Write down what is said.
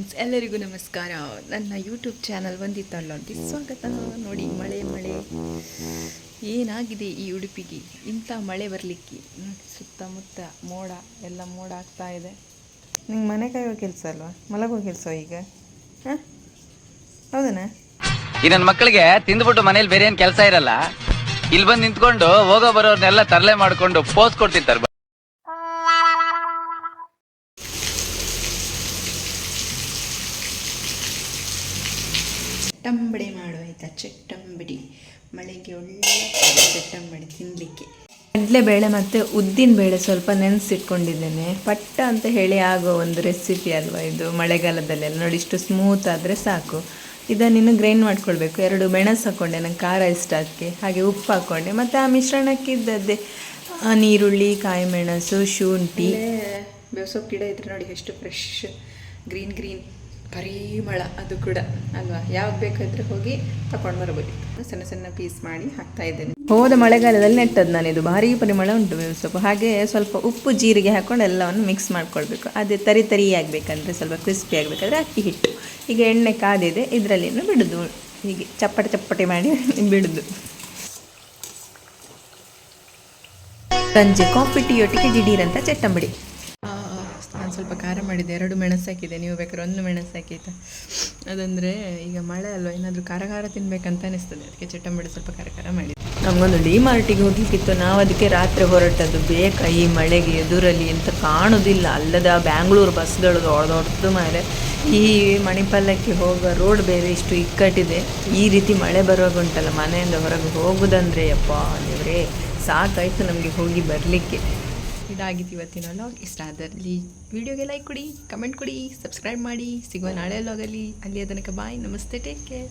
ಎಲ್ಲರಿಗೂ ನಮಸ್ಕಾರ. ನನ್ನ ಯೂಟ್ಯೂಬ್ ಚಾನಲ್ ಒಂದಿತ್ತಲ್ಲೊಂದು ಸ್ವಾಗತ ನೋಡಿ ಮಳೆ ಮಳೆ. ಏನಾಗಿದೆ ಈ ಉಡುಪಿಗೆ? ಇಂಥ ಮಳೆ ಬರಲಿಕ್ಕೆ. ನೋಡಿ ಸುತ್ತಮುತ್ತ ಮೋಡ ಎಲ್ಲ ಮೋಡ ಆಗ್ತಾ ಇದೆ. ನಿಂಗೆ ಮನೆ ಕಾಯೋ ಕೆಲಸ ಅಲ್ವಾ? ಮಲಗೋ ಕೆಲಸ ಈಗ? ಹಾಂ? ಹೌದನಾ? ಈ ನನ್ನ ಮಕ್ಕಳಿಗೆ ತಿಂದ್ಬಿಟ್ಟು ಮನೇಲಿ ಬೇರೆ ಏನು ಕೆಲಸ ಇರಲ್ಲ? ಇಲ್ಲಿ ಬಂದು ನಿಂತ್ಕೊಂಡು ಹೋಗೋ ಬರೋರ್ನೆಲ್ಲ ತರಲೆ ಮಾಡ್ಕೊಂಡು ಪೋಸ್ ಕೊಡ್ತಿರ್ತಾರೆ ಚಟ್ಟಂಬಡಿ ಮಾಡು ಆಯಿತಾ ಚಟ್ಟಂಬಡಿ. ಮಳೆಗೆ ಒಳ್ಳೆ ಚಟ್ಟಂಬಡಿ ತಿನ್ನಲಿಕ್ಕೆ ಕಡಲೆಬೇಳೆ ಮತ್ತು ಉದ್ದಿನ ಬೇಳೆ ಸ್ವಲ್ಪ ನೆನೆಸಿಟ್ಕೊಂಡಿದ್ದೇನೆ. ಪಟ್ಟ ಅಂತ ಹೇಳಿ ಆಗೋ ಒಂದು ರೆಸಿಪಿ ಅಲ್ವಾ ಇದು ಮಳೆಗಾಲದಲ್ಲೆಲ್ಲ. ನೋಡಿ, ಇಷ್ಟು ಸ್ಮೂತ್ ಆದರೆ ಸಾಕು. ಇದನ್ನು ಇನ್ನು ಗ್ರೈಂಡ್ ಮಾಡ್ಕೊಳ್ಬೇಕು. ಎರಡು ಮೆಣಸು ಹಾಕ್ಕೊಂಡೆ ನಂಗೆ ಖಾರ ಇಷ್ಟ ಅದಕ್ಕೆ. ಹಾಗೆ ಉಪ್ಪು ಹಾಕ್ಕೊಂಡೆ ಮತ್ತು ಆ ಮಿಶ್ರಣಕ್ಕಿದ್ದದ್ದೇ ನೀರುಳ್ಳಿ ಕಾಯಿ ಮೆಣಸು ಶುಂಠಿ. ಬೇಸೊಪ್ಪು ಗಿಡ ಇದ್ರೆ ನೋಡಿ, ಎಷ್ಟು ಫ್ರೆಶ್ ಗ್ರೀನ್ ಗ್ರೀನ್ ಪರಿಮಳ ಅದು ಕೂಡ, ಅಲ್ವಾ? ಯಾವಾಗ ಬೇಕಾದ್ರೆ ಹೋಗಿ ತಕೊಂಡು ಬರಬಹುದು ಸಣ್ಣ ಸಣ್ಣ ಪೀಸ್ ಮಾಡಿ ಹಾಕ್ತಾ ಇದ್ದೇನೆ. ಹೋದ ಮಳೆಗಾಲದಲ್ಲಿ ನೆಟ್ಟದ್ದು ನಾನು. ಇದು ಭಾರಿ ಪರಿಮಳ ಉಂಟು ಸೊಪ್ಪು ಹಾಗೆ ಸ್ವಲ್ಪ ಉಪ್ಪು, ಜೀರಿಗೆ ಹಾಕೊಂಡು ಎಲ್ಲವನ್ನು ಮಿಕ್ಸ್ ಮಾಡ್ಕೊಳ್ಬೇಕು. ಅದೇ ತರಿ ತರಿ ಆಗಬೇಕಂದ್ರೆ ಸ್ವಲ್ಪ ಕ್ರಿಸ್ಪಿ ಆಗಬೇಕಾದ್ರೆ ಅಕ್ಕಿ ಹಿಟ್ಟು. ಈಗ ಎಣ್ಣೆ ಕಾದಿದೆ ಇದರಲ್ಲಿ ಬಿಡುದು. ಹೀಗೆ ಚಪ್ಪಟೆ ಚಪ್ಪಟೆ ಮಾಡಿ ಬಿಡುದು. ಸಂಜೆ ಕಾಫಿ, ಟೀ ಒಟ್ಟಿಗೆ ದಿಢೀರಂತ ಚಟ್ಟಂಬಡಿ. ಸ್ವಲ್ಪ ಖಾರ ಮಾಡಿದ್ದೆ ಎರಡು ಮೆಣಸು ಹಾಕಿದೆ ನೀವು ಬೇಕಾದ್ರೆ ಒಂದು ಮೆಣಸು ಹಾಕಿತ್ತು ಅದಂದರೆ ಈಗ ಮಳೆ ಅಲ್ವ? ಏನಾದರೂ ಖಾರ ಖಾರ ತಿನ್ಬೇಕಂತ ಅನಿಸ್ತದೆ. ಅದಕ್ಕೆ ಚಟ್ಟಂಬಡಿ ಸ್ವಲ್ಪ ಖಾರ ಖಾರ ಮಾಡಿದ್ದೆ ನಮಗೊಂದು ಡಿ ಮಾರ್ಟಿಗೆ ಹೋಗ್ಲಿಕ್ಕಿತ್ತು. ನಾವು ಅದಕ್ಕೆ ರಾತ್ರಿ ಹೊರಟದ್ದು. ಬೇಕಾ ಈ ಮಳೆಗೆ ಎದುರಲ್ಲಿ ಅಂತ ಕಾಣೋದಿಲ್ಲ. ಅಲ್ಲದ ಬ್ಯಾಂಗ್ಳೂರು ಬಸ್ಗಳು ದೊಡ್ಡ ಮೇಲೆ ಈ ಮಣಿಪಾಲಕ್ಕೆ ಹೋಗುವ ರೋಡ್ ಬೇರೆ ಇಷ್ಟು ಇಕ್ಕಟ್ಟಿದೆ. ಈ ರೀತಿ ಮಳೆ ಬರುವಾಗ ಉಂಟಲ್ಲ, ಮನೆಯಿಂದ ಹೊರಗೆ ಹೋಗುದಂದ್ರೆ ಅಪ್ಪ ದೇವರೇ, ಸಾಕಾಯ್ತು ನಮಗೆ ಹೋಗಿ ಬರಲಿಕ್ಕೆ. ಇದಾಗಿತ್ತು ಇವತ್ತಿನ ಲಾಗ್ ಇಷ್ಟ ಆದಲ್ಲಿ ವಿಡಿಯೋಗೆ ಲೈಕ್ ಕೊಡಿ ಕಮೆಂಟ್ ಕೊಡಿ ಸಬ್ಸ್ಕ್ರೈಬ್ ಮಾಡಿ. ಸಿಗುವ ನಾಳೆ ಲಾಗಲ್ಲಿ ಅಲ್ಲಿಯ ತನಕ ಬಾಯ್ ನಮಸ್ತೆ ಟೇಕ್ ಕೇರ್